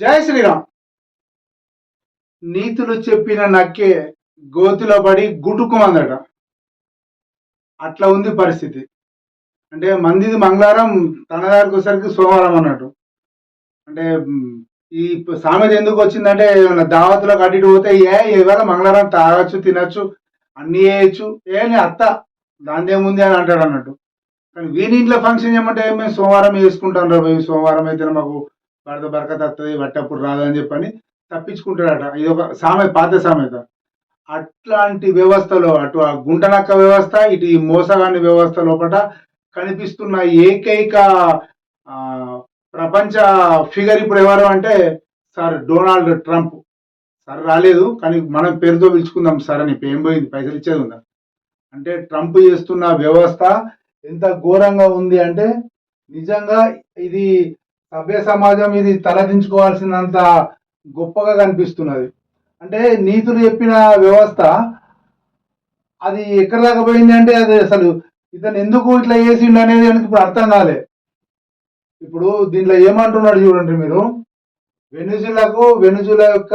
జై శ్రీరామ్. నీతులు చెప్పిన నక్కే గోతిలో పడి గుటుకుమందట. అట్లా ఉంది పరిస్థితి. అంటే మందిది మంగళవారం తన దగ్గరికి వచ్చేసరికి సోమవారం అన్నట్టు. అంటే ఈ సామెత ఎందుకు వచ్చిందంటే ఏమైనా దావతులకు అటు ఇటు పోతే ఏ ఇవాళ మంగళవారం తాగొచ్చు తినచ్చు అన్నీ చేయొచ్చు ఏ నీ అత్త దాందేముంది అని అంటాడు అన్నట్టు. కానీ వీని ఇంట్లో ఫంక్షన్ చేయమంటే మేము సోమవారం వేసుకుంటాం రా సోమవారం అయితే మాకు వరద బరకత వస్తుంది పట్టప్పుడు రాదు అని చెప్పని తప్పించుకుంటాడట. ఇది ఒక సామె పాత సామెత. అట్లాంటి వ్యవస్థలో అటు ఆ గుంటనక్క వ్యవస్థ ఇటు ఈ మోసగాని వ్యవస్థ లోపల కనిపిస్తున్న ఏకైక ప్రపంచ ఫిగర్ ఇప్పుడు ఎవరు అంటే సార్ డొనాల్డ్ ట్రంప్. సార్ రాలేదు కానీ మనం పేరుతో పిలుచుకుందాం సార్ అని ఇప్పుడు ఏం పోయింది? పైసలు ఇచ్చేది ఉందా? అంటే ట్రంప్ చేస్తున్న వ్యవస్థ ఎంత ఘోరంగా ఉంది అంటే నిజంగా ఇది సభ్య సమాజం ఇది తలదించుకోవాల్సినంత గొప్పగా కనిపిస్తున్నది అంటే నీతులు చెప్పిన వ్యవస్థ అది ఎక్కడ దాకా పోయింది అంటే అది అసలు ఇతను ఎందుకు ఇట్లా చేసిండు అనేది எனக்கு ఇప్పుడు అర్థం కాలే ఇప్పుడు దీంట్లో ఏమంటున్నాడు చూడండి మీరు వెనుజులకు వెనుజుల యొక్క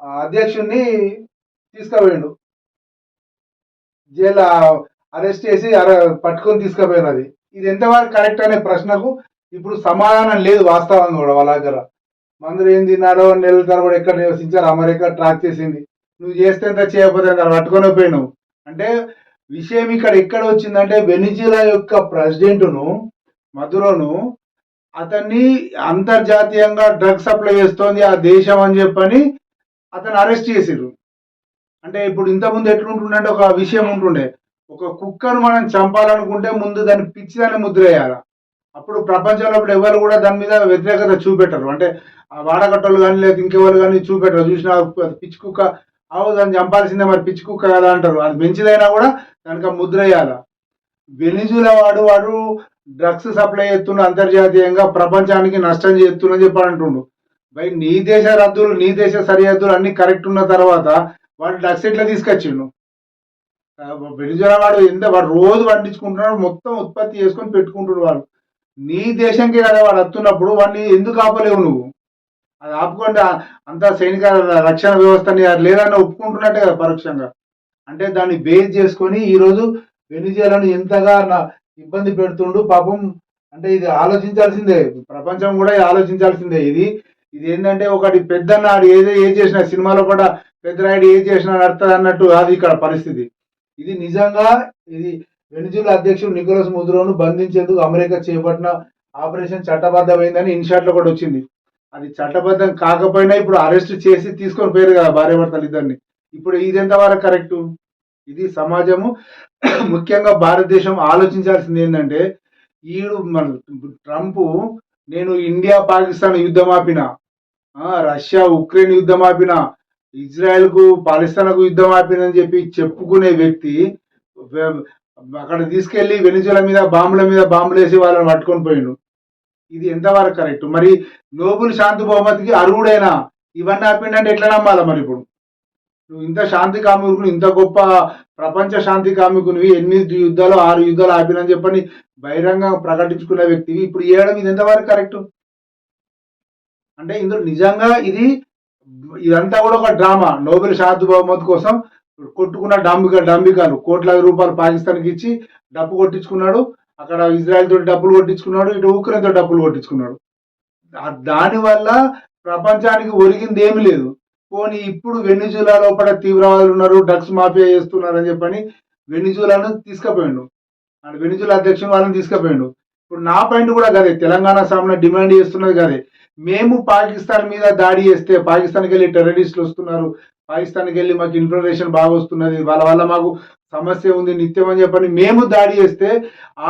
ఆ, అధ్యక్షుడిని తీసుకుపోయిండు జైలు అరెస్ట్ చేసి అర- పట్టుకొని తీసుకుపోయినది ఇది ఎంతవరకు కరెక్ట్ అనే ప్రశ్నకు ఇప్పుడు సమాధానం లేదు వాస్తవంగా కూడా వాళ్ళ దగ్గర. మందులు ఏం తిన్నారో నెలల తరబడి ఎక్కడ నివసించారు అమెరికా ట్రాక్ చేసింది. నువ్వు చేస్తే ఎంత చేయకపోతే ఎంత పట్టుకొని పోయినావు అంటే విషయం ఇక్కడ ఎక్కడ వచ్చిందంటే వెనిజులా యొక్క ప్రెసిడెంట్ను మధురను అతన్ని అంతర్జాతీయంగా డ్రగ్ సప్లై చేస్తోంది ఆ దేశం అని చెప్పని అతను అరెస్ట్ చేసిరు అంటే ఇప్పుడు ఇంతకుముందు ఎట్లుంటుండే ఒక విషయం ఉంటుండే. ఒక కుక్కను మనం చంపాలనుకుంటే ముందు దాన్ని పిచ్చిదాన్ని ముద్ర వేయాలి? అప్పుడు ప్రపంచంలో అప్పుడు ఎవరు కూడా దాని మీద వ్యతిరేకత చూపెట్టరు. అంటే ఆ వాడకట్టలు కానీ లేదా ఇంకెవరు కానీ చూపెట్టరు. చూసిన పిచ్చి కుక్క ఆవు దాన్ని చంపాల్సిందే మరి పిచ్చి కుక్క కదా అంటారు. అది మంచిదైనా కూడా దానికి ముద్ర వేయాలి. వెనిజుల వాడు వాడు డ్రగ్స్ సప్లై చేస్తున్న అంతర్జాతీయంగా ప్రపంచానికి నష్టం చేస్తున్నా చెప్పి అంటుండు బై నీ దేశ రద్దులు నీ దేశ సరిహద్దులు అన్ని కరెక్ట్ ఉన్న తర్వాత వాడు డ్రగ్స్ ఎట్లా తీసుకొచ్చిండు? వెనిజుల వాడు ఎంత వాడు రోజు పండించుకుంటున్నాడు మొత్తం ఉత్పత్తి చేసుకొని పెట్టుకుంటున్నాడు వాడు. నీ దేశంకే కదా వాడు వస్తున్నప్పుడు వాడిని ఎందుకు ఆపలేవు నువ్వు? అది ఆపుకుంటే అంత అంతా సైనిక రక్షణ వ్యవస్థని అది లేదని ఒప్పుకుంటున్నట్టే కదా పరోక్షంగా. అంటే దాన్ని బేస్ చేసుకొని ఈరోజు వెనిజులాను ఎంతగా నా- ఇబ్బంది పెడుతుండు పాపం అంటే ఇది ఆలోచించాల్సిందే ప్రపంచం కూడా ఆలోచించాల్సిందే ఇది. ఇది ఏంటంటే ఒకటి పెద్దన్న ఏదో ఏ చేసిన సినిమాలో కూడా పెద్ద రాయుడు ఏ చేసినా నడుతుంది అన్నట్టు అది ఇక్కడ పరిస్థితి. ఇది నిజంగా ఇది వెనిజులా అధ్యక్షుడు నికోలస్ ముద్రోను బంధించేందుకు అమెరికా చేపట్టిన ఆపరేషన్ చట్టబద్ధమైందని ఇన్షాట్లో కూడా వచ్చింది. అది చట్టబద్ధం కాకపోయినా ఇప్పుడు అరెస్ట్ చేసి తీసుకొని పోయారు కదా భార్య భర్తలు ఇద్దరిని ఇప్పుడు ఇది ఎంతవరకు కరెక్ట్? ఇది సమాజము ముఖ్యంగా భారతదేశం ఆలోచించాల్సింది ఏంటంటే ఈడు మన ట్రంప్ నేను ఇండియా పాకిస్తాన్ యుద్ధం ఆపిన రష్యా ఉక్రెయిన్ యుద్ధం ఆపిన ఇజ్రాయెల్కు పాకిస్తాన్కు యుద్ధం ఆపిన అని చెప్పి చెప్పుకునే వ్యక్తి అక్కడ తీసుకెళ్ళి వెనిజుల మీద బాంబుల మీద బాంబులు వేసి వాళ్ళని పట్టుకొని పోయిండు. ఇది ఎంతవరకు కరెక్ట్ మరి నోబుల్ శాంతి బహుమతికి అర్హుడైనా ఇవన్నీ ఆపిండంటే ఎట్లా నమ్మాలా మరి ఇప్పుడు? నువ్వు ఇంత శాంతి కాముకుని ఇంత గొప్ప ప్రపంచ శాంతి కాముకునివి ఎనిమిది యుద్ధాలు ఆరు యుద్ధాలు ఆపినని చెప్పని బహిరంగ ప్రకటించుకున్న వ్యక్తివి ఇప్పుడు ఏయడం ఇది ఎంతవరకు కరెక్ట్ అంటే ఇందులో నిజంగా ఇది ఇదంతా కూడా ఒక డ్రామా. నోబెల్ శాంతి బహుమతి కోసం కొట్టుకున్న డాంబికా డాంబికాను కోట్లాది రూపాయలు పాకిస్తాన్కి ఇచ్చి డబ్బు కొట్టించుకున్నాడు. అక్కడ ఇజ్రాయెల్ తోటి డబ్బులు కొట్టించుకున్నాడు. ఇటు ఉక్రెయిన్ తోటి డబ్బులు కొట్టించుకున్నాడు. దానివల్ల ప్రపంచానికి ఒరిగింది ఏమీ లేదు. పోనీ ఇప్పుడు వెనిజులా లోపల తీవ్రవాదులు ఉన్నారు డ్రగ్స్ మాఫియా చేస్తున్నారు అని చెప్పని వెనిజులాను తీసుకుపోయిండు. అండ్ వెనిజులా అధ్యక్షుడు వాళ్ళని తీసుకుపోయిండు. ఇప్పుడు నా పాయింట్ కూడా కదే. తెలంగాణ సామాన్య డిమాండ్ చేస్తున్నది కదే. మేము పాకిస్తాన్ మీద దాడి చేస్తే పాకిస్తాన్కి వెళ్ళి టెర్రరిస్టులు వస్తున్నారు పాకిస్తాన్కి వెళ్ళి మాకు ఇన్ఫర్మేషన్ బాగా వస్తున్నది. వాళ్ళ వల్ల మాకు సమస్య ఉంది నిత్యం అని చెప్పని మేము దాడి చేస్తే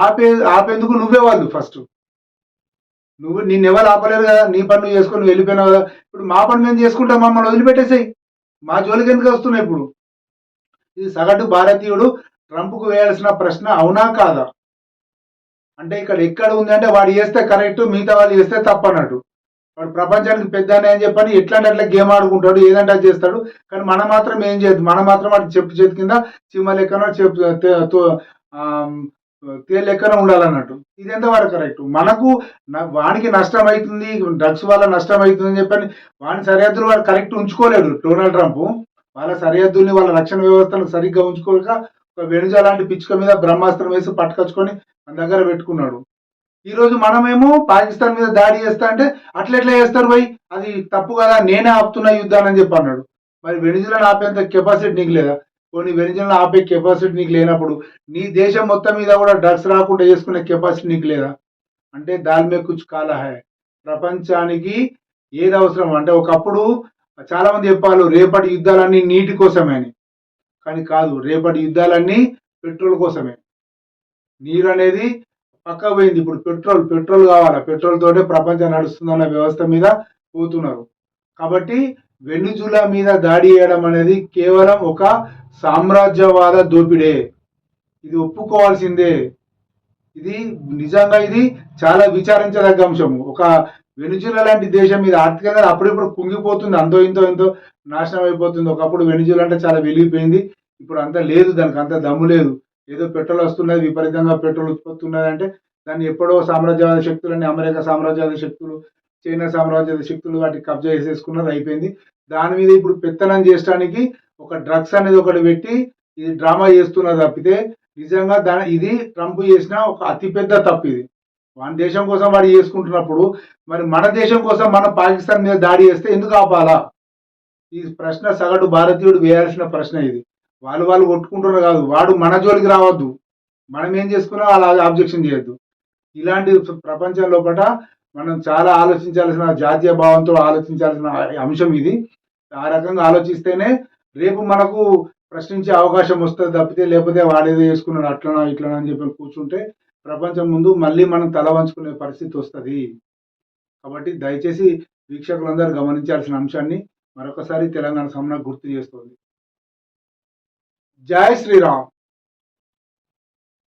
ఆపే ఆపేందుకు నువ్వే వాళ్ళు ఫస్ట్ నువ్వు నిన్ను ఎవరు ఆపలేరు కదా? నీ పని నువ్వు చేసుకొని నువ్వు వెళ్ళిపోయినావు కదా? ఇప్పుడు మా పని మేము చేసుకుంటాం మమ్మల్ని వదిలిపెట్టేసాయి. మా జోలికి ఎందుకు వస్తున్నాయి ఇప్పుడు? ఇది సగటు భారతీయుడు ట్రంప్కు వేయాల్సిన ప్రశ్న అవునా కాదా? అంటే ఇక్కడ ఎక్కడ ఉంది అంటే వాడు చేస్తే కరెక్ట్ మిగతా వాళ్ళు చేస్తే తప్పన్నట్టు. వాడు ప్రపంచానికి పెద్ద అని చెప్పని ఎట్లాంటి అట్లా గేమ్ ఆడుకుంటాడు ఏదంటే చేస్తాడు. కానీ మనం మాత్రం ఏం చేయదు మనం మాత్రం వాటి చెప్పు చేతి కింద చీమ లెక్కన చెప్పు తే- లెక్కన ఉండాలన్నట్టు. ఇదెంత ఎంతవరకు కరెక్ట్ మనకు న- వానికి నష్టం అవుతుంది డ్రగ్స్ వల్ల నష్టం అవుతుంది అని చెప్పని వాని సరిహద్దులు వాడు కరెక్ట్ ఉంచుకోలేడు డొనాల్డ్ ట్రంప్ వాళ్ళ సరిహద్దుల్ని వాళ్ళ రక్షణ వ్యవస్థను సరిగ్గా ఉంచుకోక ఒక వెనుజ లాంటి పిచ్చుక మీద బ్రహ్మాస్త్రం వేసి పట్టుకొచ్చుకొని మన దగ్గర పెట్టుకున్నాడు. ఈరోజు మనమేమో పాకిస్తాన్ మీద దాడి చేస్తా అంటే అట్లెట్లా చేస్తారు భయ్? అది తప్పు కదా నేనే ఆపుతున్నా యుద్ధాన్ని అని చెప్పి అన్నాడు. మరి వెనిజులను ఆపేంత కెపాసిటీ నీకు లేదా? కొన్ని వెనిజులను ఆపే కెపాసిటీ నీకు లేనప్పుడు నీ దేశం మొత్తం మీద కూడా డ్రగ్స్ రాకుండా చేసుకునే కెపాసిటీ నీకు లేదా? అంటే దాని మీద కుచ్ కాల హై. ప్రపంచానికి ఏది అవసరం? అంటే ఒకప్పుడు చాలామంది చెప్పాలి రేపటి యుద్ధాలన్నీ నీటి కోసమే అని. కానీ కాదు రేపటి యుద్ధాలన్నీ పెట్రోల్ కోసమే. నీరు అనేది పక్కకు పోయింది. ఇప్పుడు పెట్రోల్ పెట్రోల్ కావాలా? పెట్రోల్ తోటే ప్రపంచం నడుస్తుందన్న వ్యవస్థ మీద పోతున్నారు. కాబట్టి వెనుజులా మీద దాడి చేయడం అనేది కేవలం ఒక సామ్రాజ్యవాద దోపిడే. ఇది ఒప్పుకోవాల్సిందే. ఇది నిజంగా ఇది చాలా విచారించదగ్గ అంశం. ఒక వెనుజులా లాంటి దేశం మీద ఆర్థికంగా అప్పుడిప్పుడు కుంగిపోతుంది. అంతో ఇంతో ఎంతో నాశనం అయిపోతుంది. ఒకప్పుడు వెనుజులా అంటే చాలా వెలిగిపోయింది. ఇప్పుడు అంత లేదు. దానికి అంత దమ్ము లేదు. ఏదో పెట్రోల్ వస్తున్నది విపరీతంగా పెట్రోల్ ఉత్పత్తి ఉన్నది అంటే దాన్ని ఎప్పుడో సామ్రాజ్యవాద శక్తులని అమెరికా సామ్రాజ్యవాద శక్తులు చైనా సామ్రాజ్యవాద శక్తులు వాటికి కబ్జా చేసేసుకున్నది అయిపోయింది. దాని మీద ఇప్పుడు పెత్తనం చేయడానికి ఒక డ్రగ్స్ అనేది ఒకటి పెట్టి ఇది డ్రామా చేస్తున్నది తప్పితే నిజంగా దాని ఇది ట్రంప్ చేసిన ఒక అతిపెద్ద తప్పు ఇది. మన దేశం కోసం వాడు చేసుకుంటున్నప్పుడు మరి మన దేశం కోసం మన పాకిస్తాన్ మీద దాడి చేస్తే ఎందుకు ఆపాలా? ఈ ప్రశ్న సగటు భారతీయుడు వేయాల్సిన ప్రశ్న ఇది. వాళ్ళు వాళ్ళు కొట్టుకుంటున్నారు కాదు. వాడు మన జోలికి రావద్దు. మనం ఏం చేసుకున్నా అలా ఆబ్జెక్షన్ చేయొద్దు. ఇలాంటి ప్రపంచం లోపల మనం చాలా ఆలోచించాల్సిన జాతీయ భావంతో ఆలోచించాల్సిన అంశం ఇది. ఆ రకంగా ఆలోచిస్తేనే రేపు మనకు ప్రశ్నించే అవకాశం వస్తుంది తప్పితే లేకపోతే వాడేదో చేసుకున్నాడు అట్లనా ఇట్లనా అని చెప్పి కూర్చుంటే ప్రపంచం ముందు మళ్ళీ మనం తల వంచుకునే పరిస్థితి వస్తుంది. కాబట్టి దయచేసి వీక్షకులందరూ గమనించాల్సిన అంశాన్ని మరొకసారి తెలంగాణ సమన గుర్తు చేస్తుంది. జై శ్రీరామ్.